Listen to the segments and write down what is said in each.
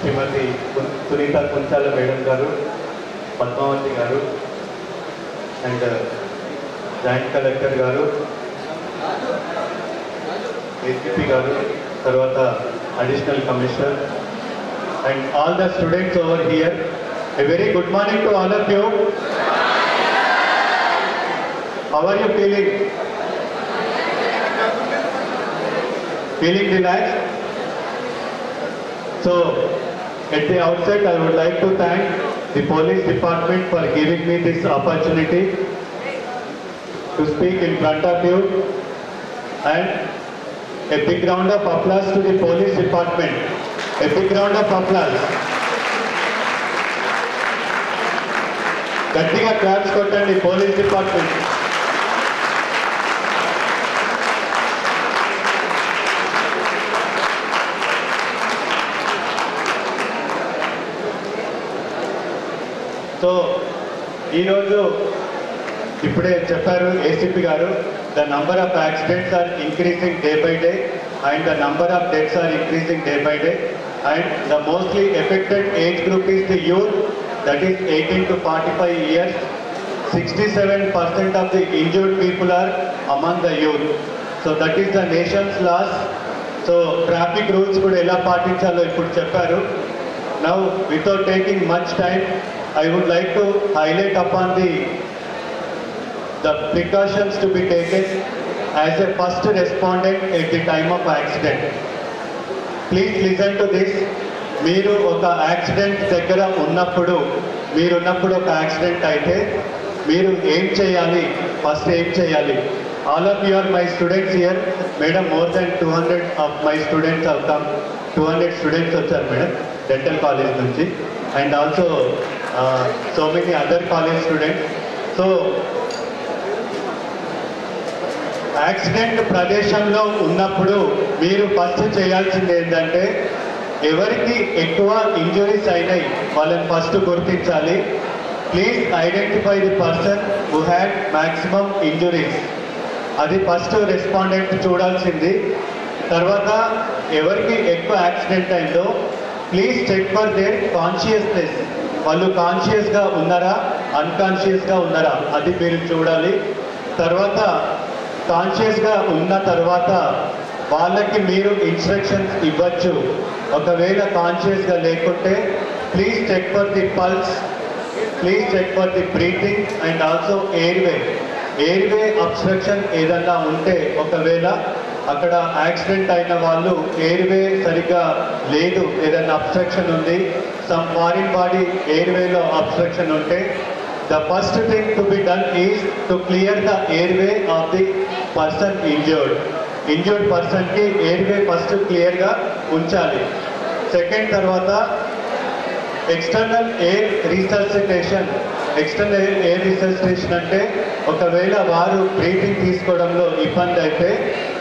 Shrimati Sunitha Kunchala madam garu Padmavathi garu and joint collector garu ACP garu తర్వాత additional commissioner and all the students over here a very good morning to all of you how are you feeling feeling relax so at the outset, I would like to thank the police department for giving me this opportunity to speak in front of you. And a big round of applause to the police department. A big round of applause. గట్టిగా claps కొట్టండి police department so ఈరోజు ఇప్పుడే చెప్పారు ACP garu the number of accidents are increasing day by day and the number of deaths are increasing day by day and the mostly affected age group is the youth that is eighteen to forty five years sixty seven percent of the injured people are among the youth so that is the nation's loss so traffic rules కూడా ఎలా పాటించాలో ఇప్పుడు చెప్పారు. Now without taking much time I would like to highlight upon the, the precautions to be taken as a first respondent at the time of accident. Please listen to this మీరు ఒక accident దగ్గర ఉన్నప్పుడు మీరున్నప్పుడు ఒక accident అయితే మీరు ఏం చేయాలి? First ఏం చేయాలి? All of your my students here madam more than two hundred of my students of come two hundred students వచ్చారు మేడం డెంటల్ కాలేజ్ నుంచి. And also so many other college student so accident ప్రదేశంలో ఉన్నప్పుడు మీరు first చేయాల్సింది ఏంటంటే ఎవరికి ఎక్కువ injuries అయినాయి వాళ్ళని ఫస్ట్ గుర్తించాలి. Please identify the person who had maximum injuries అది ఫస్ట్ రెస్పాండెంట్ చూడాల్సింది. తర్వాత ఎవరికి ఎక్కువ యాక్సిడెంట్ అయిందో please check for their consciousness వాళ్ళు కాన్షియస్గా ఉన్నారా? అన్కాన్షియస్గా ఉన్నారా? అది మీరు చూడాలి. తర్వాత కాన్షియస్గా ఉన్న తర్వాత వాళ్ళకి మీరు ఇన్స్ట్రక్షన్స్ ఇవ్వచ్చు. ఒకవేళ కాన్షియస్గా లేకుంటే please check for the pulse please check for the breathing and also airway airway obstruction ఏదన్నా ఉంటే ఒకవేళ అక్కడ యాక్సిడెంట్ అయిన వాళ్ళు ఎయిర్వే సరిగ్గా లేదు. ఏదైనా అబ్స్ట్రక్షన్ ఉంది. సమ్ ఫారిన్ బాడీ ఎయిర్వేలో అబ్స్ట్రక్షన్ ఉంటే the first thing to be done is to clear the airway of the person injured. Injured పర్సన్కి ఎయిర్వే ఫస్ట్ క్లియర్గా ఉంచాలి. సెకండ్ తర్వాత external air resuscitation external air resuscitation అంటే ఒకవేళ వారు బ్రీతింగ్ తీసుకోవడంలో ఇబ్బంది అయితే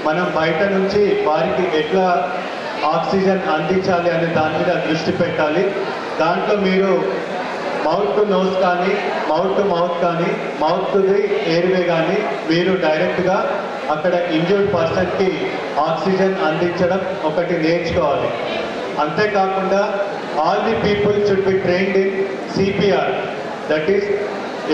మనం బయట నుంచి వారికి ఎట్లా ఆక్సిజన్ అందించాలి అనే దాని మీద దృష్టి పెట్టాలి. దాంట్లో మీరు మౌత్ టు నోస్ కానీ మౌత్ టు మౌత్ కానీ మౌత్ టు ది ఎయిర్వే కానీ మీరు డైరెక్ట్గా అక్కడ ఇంజర్డ్ పర్సన్కి ఆక్సిజన్ అందించడం ఒకటి నేర్చుకోవాలి. అంతేకాకుండా all the people should be trained in CPR. That is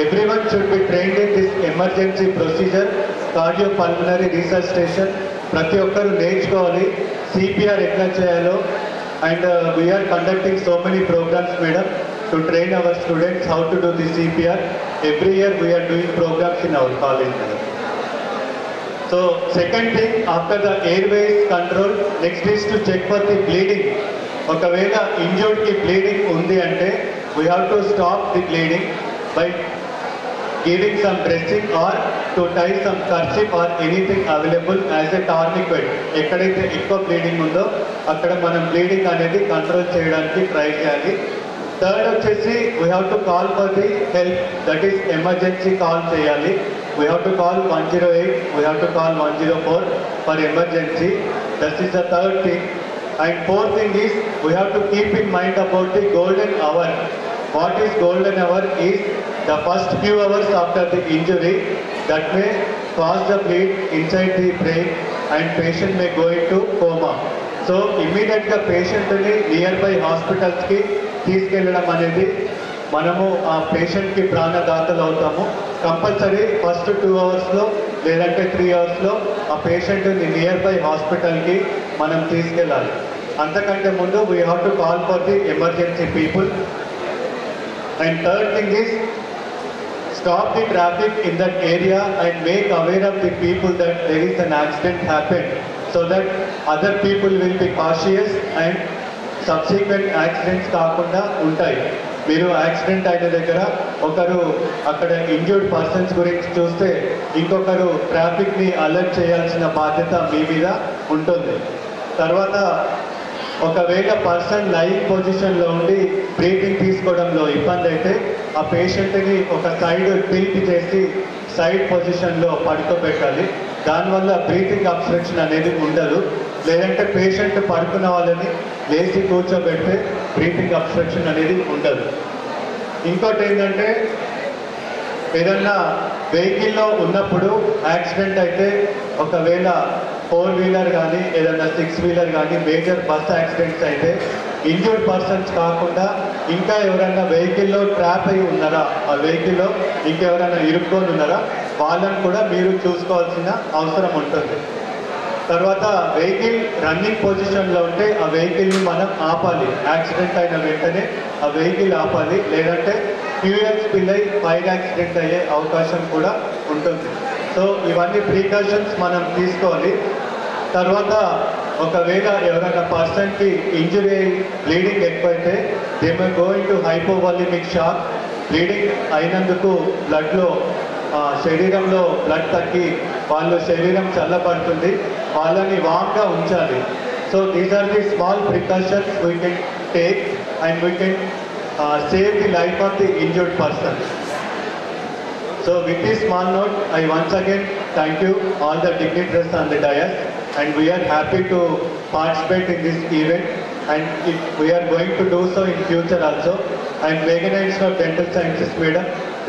every one should be trained in this emergency procedure. Cardio pulmonary resuscitation ప్రతి ఒక్కరు నేర్చుకోవాలి. సిపిఆర్ ఎట్లా చేయాలో. And we are conducting so many programmes madam to train our students how to do the CPR every year we are doing programmes in our college madam so second thing after the airways control next is to check for the bleeding ఒకవేళ ఇంజర్డ్కి bleeding ఉంది అంటే we have to stop the bleeding by giving some dressing or to tie some kerchief or anything available as a tourniquet ఎక్కడైతే ఎక్కువ bleeding ఉందో అక్కడ మనం bleeding అనేది కంట్రోల్ చేయడానికి ట్రై చేయాలి. థర్డ్ వచ్చేసి we have to call for the help that is emergency call చేయాలి. We have to call one zero eight we have to call one zero four for emergency that is the third thing and fourth thing is we have to keep in mind about the golden hour what is golden hour is the first few hours after the injury that may cause the bleed inside the brain and patient may go in to coma so ఇమ్మీడియట్గా పేషెంట్ని near by హాస్పిటల్స్కి తీసుకెళ్ళడం అనేది మనము ఆ పేషెంట్కి ప్రాణదాతలు అవుతాము. Compulsory first two అవర్స్లో లేదంటే త్రీ అవర్స్లో ఆ పేషెంట్ని నియర్ బై హాస్పిటల్కి మనం తీసుకెళ్ళాలి. అంతకంటే ముందు we have to call for the emergency people and third thing is stop the traffic in that area and make aware of the people that there is an accident happened so that other people will be cautious and subsequent accidents కాకుండా ఉంటాయి మీరు accident అయిన దగ్గర ఒకరు అక్కడ injured persons గురించి చూస్తే ఇంకొకరు ట్రాఫిక్ని అలర్ట్ చేయాల్సిన బాధ్యత మీ మీద ఉంటుంది తర్వాత ఒకవేళ పర్సన్ లైవ్ పొజిషన్లో ఉండి బ్రీతింగ్ తీసుకోవడంలో ఇబ్బంది అయితే ఆ పేషెంట్ని ఒక సైడ్ టిల్ట్ చేసి సైడ్ పొజిషన్లో పడుకోబెట్టాలి. దానివల్ల బ్రీతింగ్ అబ్స్ట్రక్షన్ అనేది ఉండదు. లేదంటే పేషెంట్ పడుకున్న వాళ్ళని లేచి కూర్చోబెడితే బ్రీతింగ్ అబ్స్ట్రక్షన్ అనేది ఉండదు. ఇంకోటి ఏంటంటే ఏదన్నా వెహికల్లో ఉన్నప్పుడు యాక్సిడెంట్ అయితే ఒకవేళ ఫోర్ వీలర్ కానీ ఏదన్నా సిక్స్ వీలర్ కానీ మేజర్ బస్ యాక్సిడెంట్స్ అయితే ఇంజర్డ్ పర్సన్స్ కాకుండా ఇంకా ఎవరైనా వెహికల్లో ట్రాప్ అయి ఉన్నారా? ఆ వెహికల్లో ఇంకెవరైనా ఇరుక్కొని ఉన్నారా? వాళ్ళని కూడా మీరు చూసుకోవాల్సిన అవసరం ఉంటుంది. తర్వాత వెహికల్ రన్నింగ్ పొజిషన్లో ఉంటే ఆ వెహికల్ని మనం ఆపాలి. యాక్సిడెంట్ అయిన వెంటనే ఆ వెహికల్ ఆపాలి. లేదంటే ఫ్యూయల్ స్పిల్ అయి ఫైర్ యాక్సిడెంట్ అయ్యే అవకాశం కూడా ఉంటుంది. సో ఇవన్నీ ప్రికాషన్స్ మనం తీసుకోవాలి. తర్వాత ఒకవేళ ఎవరైనా పర్సన్కి ఇంజురీ బ్లీడింగ్ ఎక్కువైతే they may going to hypovolaemic shock bleeding అయినందుకు బ్లడ్లో శరీరంలో బ్లడ్ తగ్గి వాళ్ళు శరీరం చల్లబడుతుంది. వాళ్ళని వామ్గా ఉంచాలి. So these are the small precautions we can take and we can save the life of the injured person so with this small note I once again thank you all the dignitaries on the dais and we are happy to participate in this event and it, we are going to do so in future also. And Meghana Institute of Dental Sciences Madam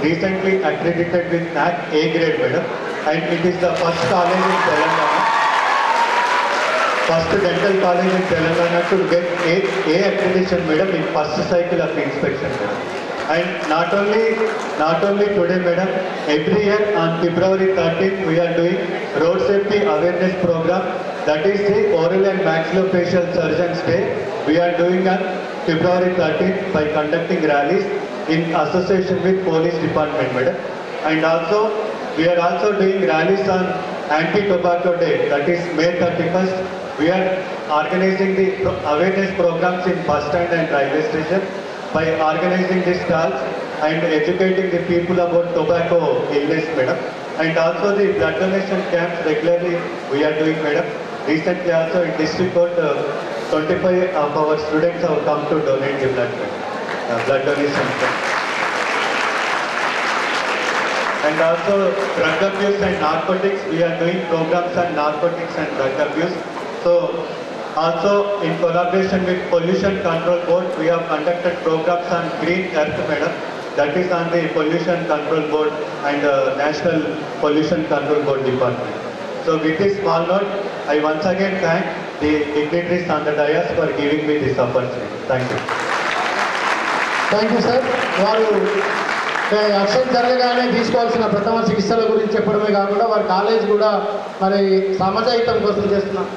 recently accredited with NAC A grade Madam and it is the first college in Telangana first dental college in Telangana to get A, A accreditation madam in first cycle of inspection madam. And not only not only today madam, every year on February 13th we are doing road safety awareness program that is the oral and maxillofacial surgeons day. We are doing on February 13th by conducting rallies in association with police department madam. And also we are also doing rallies on anti-tobacco day that is May 31st we are organizing the awareness programs in bus stand and railway station by organizing this stalls and educating the people about tobacco illness, madam. And also the blood donation camps regularly we are doing, madam. Recently also in district court, uh, 25 of our students have come to donate the blood. Uh, blood donation camp. And also drug abuse and narcotics, we are doing programs on narcotics and drug abuse. So also in collaboration with Pollution Control Board, we have conducted programs on Green Earth Madam. That is on the Pollution Control Board and uh, National Pollution Control Board Department. So with this small note, I once again thank the dignitaries on the dais for giving me this opportunity. Thank you. Thank you sir వారు accident జరగగానే తీసుకోవాల్సిన ప్రథమ చికిత్సల గురించి చెప్పడమే కాకుండా వారి college కూడా మరి సమాజ కోసం చేస్తున్నాం